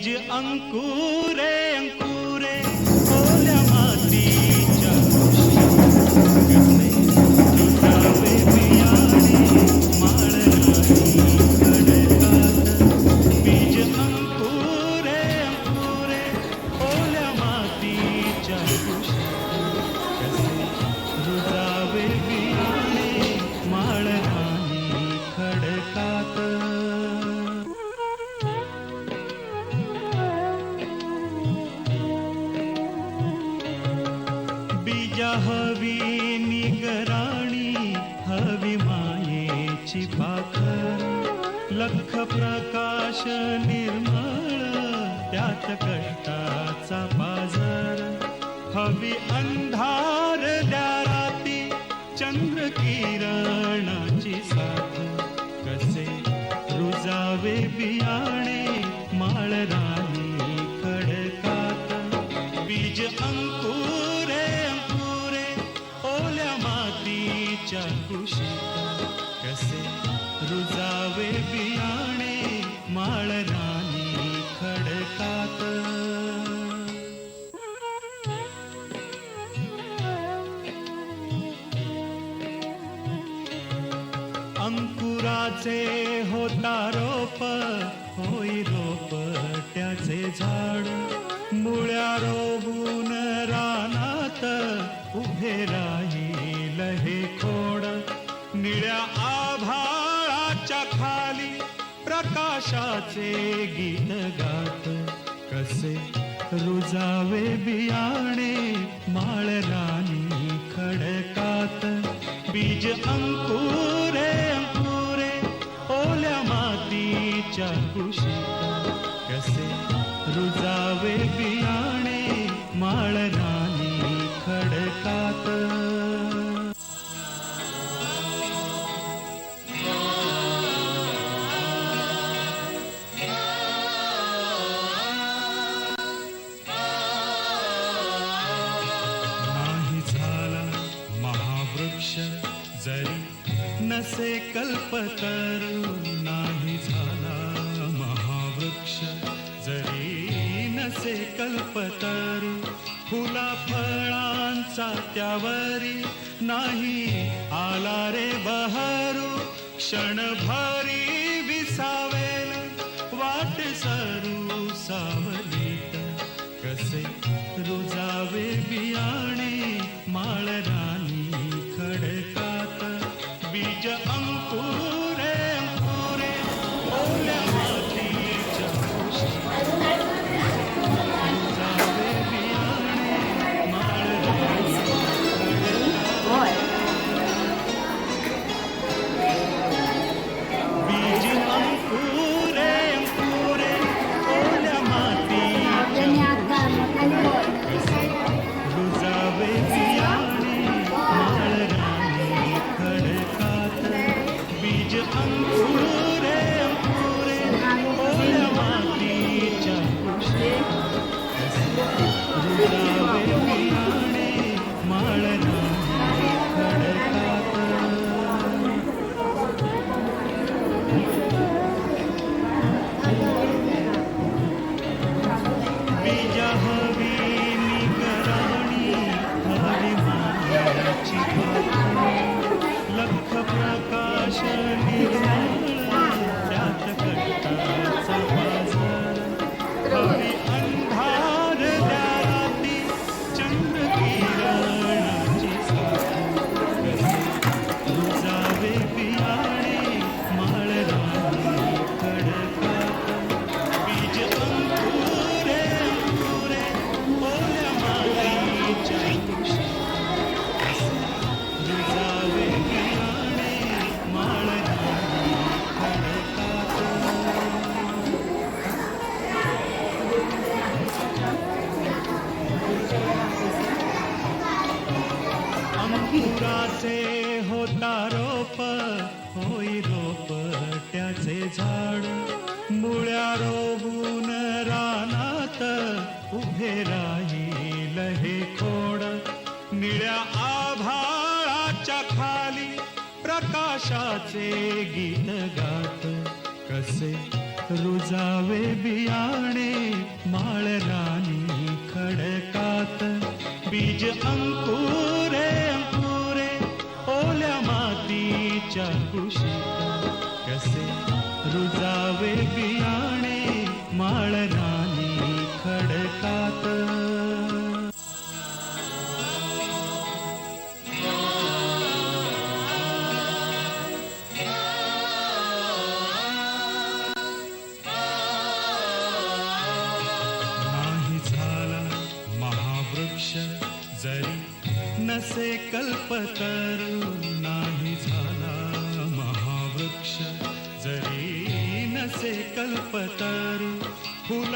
बीज अंकुरे अंकुर लख प्रकाश निर्मळ त्यात कष्टाचा बाजार. हवी अंधार द्या राती चंद्र किरणाची साथ. कसे रुजावे बियाणे रुजावे बियाणे माळरानी खडकात. अंकुराचे होता रोप होई रोप त्याचे झाड. मुळ्या रोवून रानात उभे राहील हे खोड. निळ्या प्रकाशाचे गीत गात. कसे रुजावे बियाणे माळ राणी खडकात. बीज अंकुर असे नसे कल्पतरू नाही झाला महावृक्ष. जरी नसे कल्पतरू फुला फळांचा त्यावरी नाही आला रे बहरू. क्षणभरी विसावेल वाट सरू सावलीत. कसे रुजावे बियाणे निर्मळ रोप होई रोप त्याचे झाड. मुळ्या रोवून रानात उभे राहील हे खोड. निळ्या आभाळाच्या खाली प्रकाशाचे गीत गात. कसे रुजावे बियाणे माळ राणी खडकात. बीज अंकुर जावे बियाणे माळ खडकात. नाही झाला महावृक्ष जरी नसे कल्पतरू नाही झाला महावृक्ष कसे नसे कल्पतरू। फुला